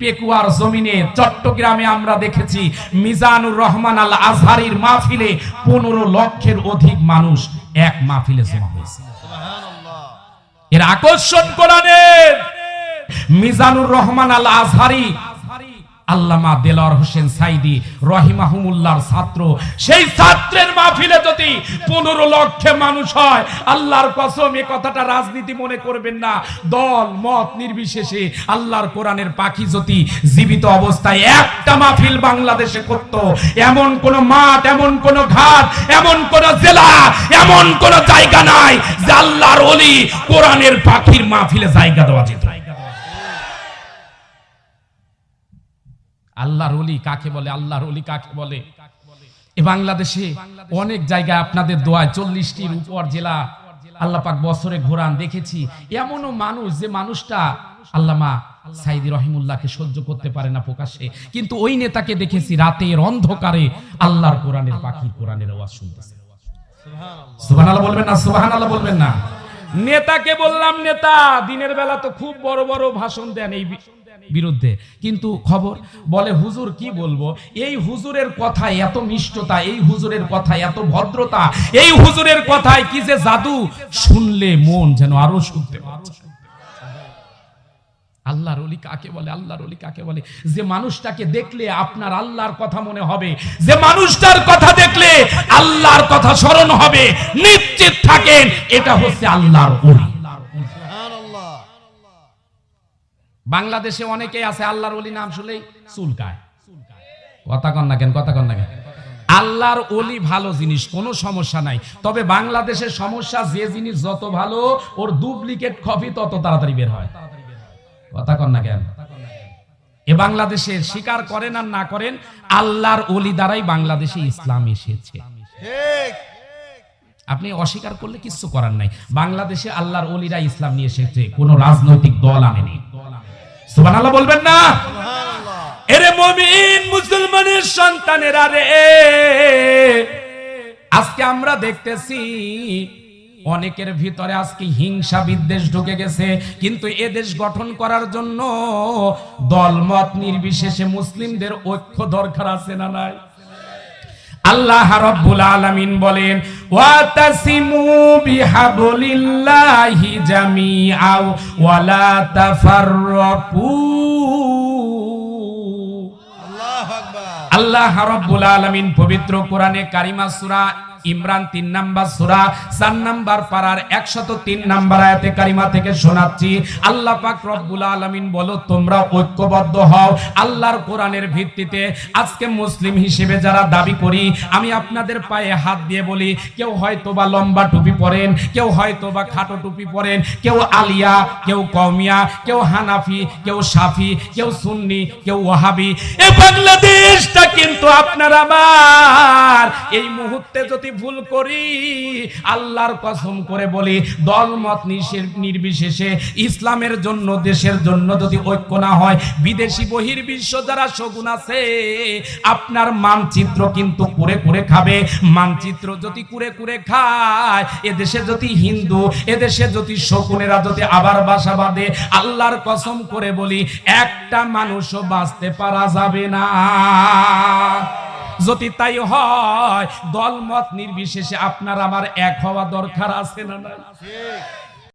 পেকুয়ার জমিনে চট্টগ্রামে আমরা দেখেছি মিজানুর রহমান আল আজহারির মাহফিলে পনেরো লক্ষের অধিক মানুষ এক মাহফিলে জমা হয়েছে। এর আকর্ষণ কোরআনের। মিজানুর রহমান আল আজহারি আল্লামা দেলার হোসেন সাইদি রহিমাহুমুল্লাহর ছাত্র। সেই ছাত্রের মাহফিলে যদি পনেরো লক্ষে মানুষ হয়, আল্লাহর কসম, এ কথাটা রাজনীতি মনে করবেন না। দল, মত নির্বিশেষে আল্লাহর কোরআনের পাখি যদি জীবিত অবস্থায় একটা মাহফিল বাংলাদেশে করত, এমন কোন মাঠ, এমন কোন ঘাট, এমন কোন জেলা, এমন কোন জায়গা নাই যে আল্লাহর অলি কোরআনের পাখির মাহফিলে জায়গা দেওয়া যেত। আল্লাহর অলি কাকে বলে? আল্লাহর অলি কাকে বলে? এ বাংলাদেশে অনেক জায়গায় আপনাদের দোয়ায় চল্লিশটির উপর জেলা আল্লাহ পাক বছরে ঘোরান দেখেছি। এমনও মানুষ যে মানুষটা আল্লামা সাইদি রহিমুল্লাহকে সহ্য করতে পারে না প্রকাশ্যে। কিন্তু ওই নেতাকে দেখেছি রাতের অন্ধকারে আল্লাহর কোরআনের পাখির কোরআনের আওয়াজ শুনতেছে। সুবহানাল্লাহ বলবেন না, সুবহানাল্লাহ বলবেন না। নেতাকে বললাম, নেতা, দিনের বেলা তো খুব বড় বড় ভাষণ দেন এই বিরুদ্ধে। কিন্তু খবর বলে, হুজুর, কি বলব? এই হুজুরের কথায় এত মিষ্টতা, এই হুজুরের কথায় এত ভদ্রতা, এই হুজুরের কথায় কি যে জাদু? শুনলে মন যেন আরও শুনতে আল্লাহর অলি কাকে বলে? আল্লাহর অলি কাকে বলে? যে মানুষটাকে দেখলে আপনার আল্লাহর কথা মনে হবে, যে মানুষটার কথা দেখলে আল্লাহর কথা স্মরণ হবে, নিশ্চিত থাকেন, এটা হচ্ছে আল্লাহর অলি বাংলাদেশে অনেকেই আছে আল্লাহর অলি নাম শুনলেই চুলকায় কথা কন না কেন কথা কন না কেন? আল্লাহর অলি ভালো জিনিস কোনো সমস্যা নাই। তবে বাংলাদেশের সমস্যা যে জিনিস যত ভালো ওর ডুপ্লিকেট কপি তত তাড়াতাড়ি বের হয়। কথা কন না কেন? এ বাংলাদেশে স্বীকার করেন আর না করেন আল্লাহর অলি দ্বারাই বাংলাদেশে ইসলাম এসেছে। আপনি অস্বীকার করলে কিছু করার নাই। বাংলাদেশে আল্লাহর অলিরা ইসলাম নিয়ে এসেছে কোন রাজনৈতিক দল আনেনি। সুবহানাল্লাহ বলবেন না? এরে মমিন মুসলমানের সন্তানেরা রে। আজকে আমরা দেখতেছি অনেকের ভিতরে আজকে হিংসা বিদ্বেষ ঢুকে গেছে কিন্তু এ দেশ গঠন করার জন্য দলমত নির্বিশেষে মুসলিমদের ঐক্য দরকার আছে না নাই? আল্লাহ রাব্বুল আলামিন বলেন ওয়াতাসিমু বিহাবলিল্লাহি জামিআ ওয়ালা তাফাররাকু। আল্লাহ রাব্বুল আলামিন পবিত্র কোরআনে কারিমা সূরা ইমরান তিন নাম্বার সূরা, চার নাম্বার পারার একশত তিন নাম্বার আয়াতে কারিমা থেকে শোনাচ্ছি। আল্লাহ পাক রব্বুল আলামিন বলো, তোমরা ঐক্যবদ্ধ হও আল্লাহর কোরআনের ভিত্তিতে। আজকে মুসলিম হিসেবে যারা দাবি করি, আমি আপনাদের পায়ে হাত দিয়ে বলি, কেউ হয়তো বা লম্বা টুপি পরেন, কেউ হয়তো বা খাটো টুপি পরেন, কেউ আলিয়া, কেউ কওমিয়া, কেউ হানাফি, কেউ সাফি, কেউ সুন্নি, কেউ ওয়াহাবি। এ বাংলাদেশটা কিন্তু আপনার আমার। এই মুহূর্তে যদি ভুল করি, আল্লাহর কসম করে বলি, দলমত নির্বিশেষে ইসলামের জন্য, দেশের জন্য যদি ঐক্য না হয়, বিদেশি বহির্বিশ্ব যারা শগুন আছে, আপনার মানচিত্র কিন্তু কুরে কুরে খাবে। মানচিত্র যদি কুরে কুরে খায়, এদেশে যদি হিন্দু, এদেশে যদি শকুনেরা যদি আবার বাসা বাঁধে, আল্লাহর কসম করে বলি, একটা মানুষও বাঁচতে পারা যাবে না। যদি তাই হয় দলমত নির্বিশেষে আপনার আমার এক হওয়া দরকার আছে না নাই?